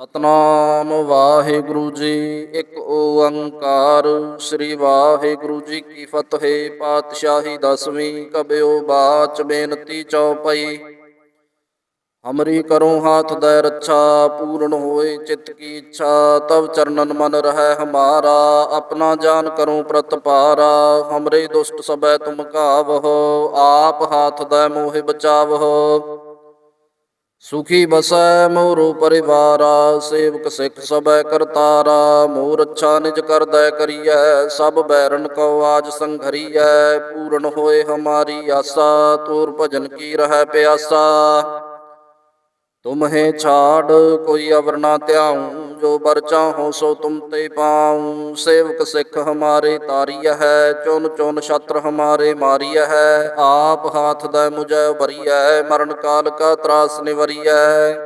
ਸਤਨਾਮ ਵਾਹਿਗੁਰੂ ਜੀ, ਇੱਕ ਓੰਕਾਰ। ਸ੍ਰੀ ਵਾਹਿਗੁਰੂ ਜੀ ਕੀ ਫਤਿਹ, ਪਾਤਸ਼ਾਹੀ ਦਸਵੀਂ ਕਬਿਓ ਬਾਚ ਬੇਨਤੀ ਚਉਪਈ ਹਮਰੀ ਕਰੋ ਹਾਥ ਦੈ ਰੱਛਾ, ਪੂਰਨ ਹੋਏ ਚਿਤ ਕੀ ਇੱਛਾ। ਤਬ ਚਰਨਨ ਮਨ ਰਹਿ ਹਮਾਰਾ, ਆਪਣਾ ਜਾਨ ਕਰੋ ਪ੍ਰਤਪਾਰਾ ਹਮਰੇ ਦੁਸ਼ਟ ਸਬੈ ਤੁਮ ਕਾਵਹੋ ਆਪ ਹਾਥ ਦੈ ਮੋਹਿ ਬਚਾਵਹੋ। ਸੁਖੀ ਬਸੈ ਮੋਰੋ ਪਰਿਵਾਰਾ, ਸੇਵਕ ਸਿੱਖ ਸਬੈ ਕਰਤਾਰਾ ਮੋਰ ਅੱਛਾ ਨਿਜ ਕਰਦੈ ਕਰੀਐ, ਸਭ ਬੈਰਨ ਕਉ ਆਜ ਸੰਘਰੀਐ, ਪੂਰਨ ਹੋਏ ਹਮਾਰੀ ਆਸਾ, ਤੂਰ ਭਜਨ ਕੀ ਰਹਿ ਪਿਆਸਾ। ਤੁਮਹੇ ਛਾੜ, ਕੋਈ ਅਵਰ ਨਾ ਧਿਆਉ, ਜੋ ਬਰ ਚਾਹੋ ਸੋ ਤੁਮ ਤੇ ਪਾਉ। ਸੇਵਕ ਸਿੱਖ ਹਮਾਰੇ ਤਾਰੀය ਹੈ, ਚੁਨ ਚੁਨ ਛਤਰ ਹਮਾਰੇ ਮਾਰੀය ਹੈ। ਆਪ ਹਾਥ ਦੈ ਮੁਝੈ ਬਰੀਐ ਮਰਨ ਕਾਲ ਕਾ ਤਰਾਸ ਨਿਵਰੀਐ।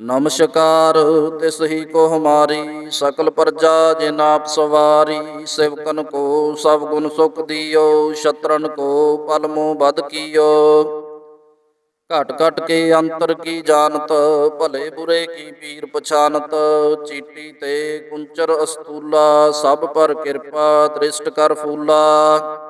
ਨਮਸਕਾਰ, ਤਿਸ ਹੀ ਕੋ ਹਮਾਰੀ ਸਕਲ ਪ੍ਰਜਾ ਜਿਨ ਆਪ ਸਵਾਰੀ, ਸਿਵਕਨ ਕੋ ਸਭ ਗੁਣ ਸੁਖ ਦਿਓ, ਸ਼ਤਰਨ ਕੋ ਪਲਮੋ ਬਦ ਕੀਓ। ਘਟ ਘਟ ਕੇ ਅੰਤਰ ਕੀ ਜਾਣਤ, ਭਲੇ ਬੁਰੇ ਕੀ ਪੀਰ ਪਛਾਨਤ, ਚੀਟੀ ਤੇ ਕੁੰਚਰ ਅਸਤੂਲਾ, ਸਭ ਪਰ ਕਿਰਪਾ ਦ੍ਰਿਸ਼ਟ ਕਰ ਫੂਲਾ।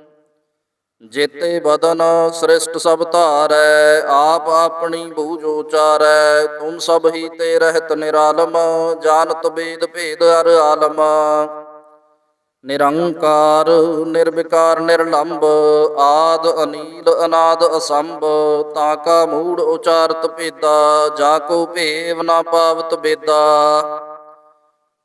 ਜੇਤੇ ਬਦਨ ਸ੍ਰਿਸ਼ਟ ਸਭ ਧਾਰੈ, ਆਪ ਆਪਣੀ ਬੂਝ ਉਚਾਰੈ, ਤੁਮ ਸਭ ਹੀ ਤੇ ਰਹਿਤ ਨਿਰਾਲਮ, ਜਾਣਤ ਬੇਦ ਭੇਦ ਅਰ ਆਲਮ। ਨਿਰੰਕਾਰ, ਨਿਰਵਿਕਾਰ ਨਿਰਲੰਭ ਆਦ, ਅਨੀਲ, ਅਨਾਦ, ਅਸੰਭ, ਤਾਂ ਕਾ ਮੂੜ ਉਚਾਰਤ ਭੇਦਾ, ਜਾ ਕੋ ਭੇਵ ਨਾ ਪਾਵਤ ਬੇਦਾ।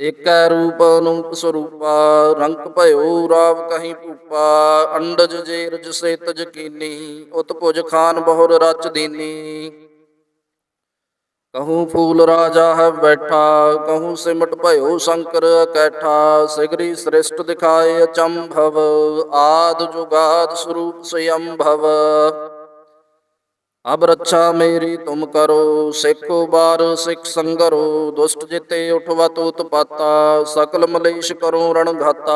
ਏਕੈ ਰੂਪ ਅਨੂਪ ਸਰੂਪਾ, ਰੰਗ ਭਇਓ ਰਾਵ ਕਹੀਂ ਭੂਪਾ, ਅੰਡਜ ਜੇਰਜ ਸੇਤਜ ਕੀਨੀ ਉਤਪੁਜ ਖਾਨ ਬਹੁਰ ਰਚ ਦੀਨੀ। ਕਹੂੰ ਫੂਲ ਰਾਜਾ ਹੈ ਬੈਠਾ, ਕਹੂੰ ਸਿਮਟ ਭਇਓ ਸ਼ੰਕਰ ਕੈਠਾ ਸਿਗਰੀ ਸ੍ਰਿਸ਼ਟ ਦਿਖਾਏ ਅਚੰਭਵ, ਆਦ ਜੁਗਾਦ ਸਰੂਪ ਸਯੰਭਵ। ਅਬ ਰੱਛਾ ਮੇਰੀ ਤੁਮ ਕਰੋ, ਸਿੱਖੋ ਬਾਰ ਸਿੱਖ ਸੰਗਰੋ, ਦੁਸ਼ਟ ਜਿਤੇ ਉਠਵਤ ਪਾਤਾ, ਸਕਲ ਮਲੇਸ਼ ਕਰੋ ਰਣ ਘਾਤਾ।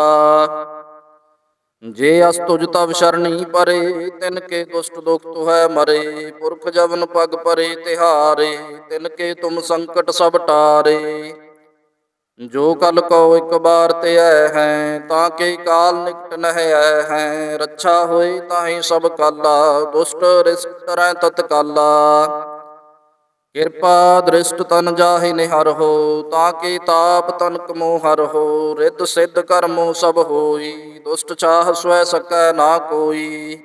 ਜੇ ਅਸ ਤੁਜ ਤਵ ਸ਼ਰਣੀ ਪਰੇ, ਤਿਨ ਕੇ ਦੁਸ਼ਟ ਦੁਖ ਤੁਹੈ ਮਰੇ, ਪੁਰਖ ਜਵਨ ਪਗ ਪਰੇ ਤਿਹਾਰੇ, ਤਿਨ ਕੇ ਤੁਮ ਸੰਕਟ ਸਭ ਟਾਰੇ। ਜੋ ਕਲ ਕੋ ਇੱਕ ਬਾਰ ਤੇ ਆਏ ਹੈ, ਤਾਂ ਕਿ ਕਾਲ ਨਿਕਟ ਨਹਿ ਆਏ ਹੈ। ਰੱਛਾ ਹੋਈ ਤਾਹੀ ਸਭ ਕਾਲਾ, ਦੁਸ਼ਟ ਰਿਸ਼ਟ ਤਰੈ ਤਤਕਾਲਾ ਕਿਰਪਾ ਦ੍ਰਿਸ਼ਟ ਤਨ ਜਾਹਿ ਨਿਹਰ ਹੋ, ਤਾਂ ਕਿ ਤਾਪ ਤਨ ਕਮੋ ਹਰ ਹੋ। ਰਿੱਧ ਸਿੱਧ ਕਰਮੋ ਸਭ ਹੋਈ, ਦੁਸ਼ਟ ਚਾਹ ਸਵੈ ਸਕੈ ਨਾ ਕੋਈ।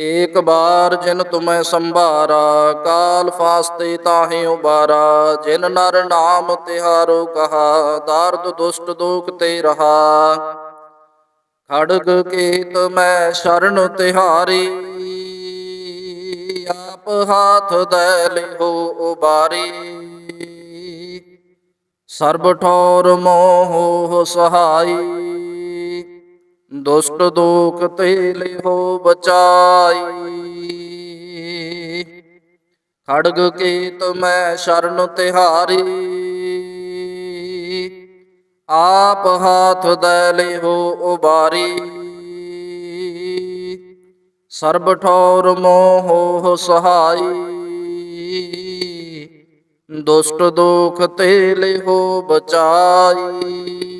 ਏਕ ਬਾਰ ਜਿਨ ਤੁਮੈ ਸੰਭਾਰਾ, ਕਾਲ ਫਾਸਤੇ ਤਾਹੇ ਉਬਾਰਾ, ਜਿਨ ਨਰ ਨਾਮ ਤਿਹਾਰੋ ਕਹਾ, ਦਾਰਦ ਦੁਸ਼ਟ ਦੋਖ ਤੇ ਰਹਾ। ਖੜਗ ਕੇਤ ਮੈਂ ਸ਼ਰਨ ਤਿਹਾਰੀ, ਆਪ ਹਾਥ ਦੈ ਲਿਹੋ ਉਬਾਰੀ। ਸਰਬ ਠੌਰ ਮੋਹ ਸਹਾਈ ਦੁਸ਼ਟ ਦੋਖ ਤੇ ਲਿਹੋ ਬਚਾਈ। ਖੜਗ ਕੀਤ ਮੈਂ ਸ਼ਰਨ ਤਿਹਾਰੀ। ਆਪ ਹਾਥ ਦੈ ਲਿਹੋ ਉਬਾਰੀ। ਸਰਬ ਠੌਰ ਮੋਹ ਸਹਾਈ। ਦੁਸ਼ਟ ਦੋਖ ਤੇ ਲਿਹੋ ਬਚਾਈ।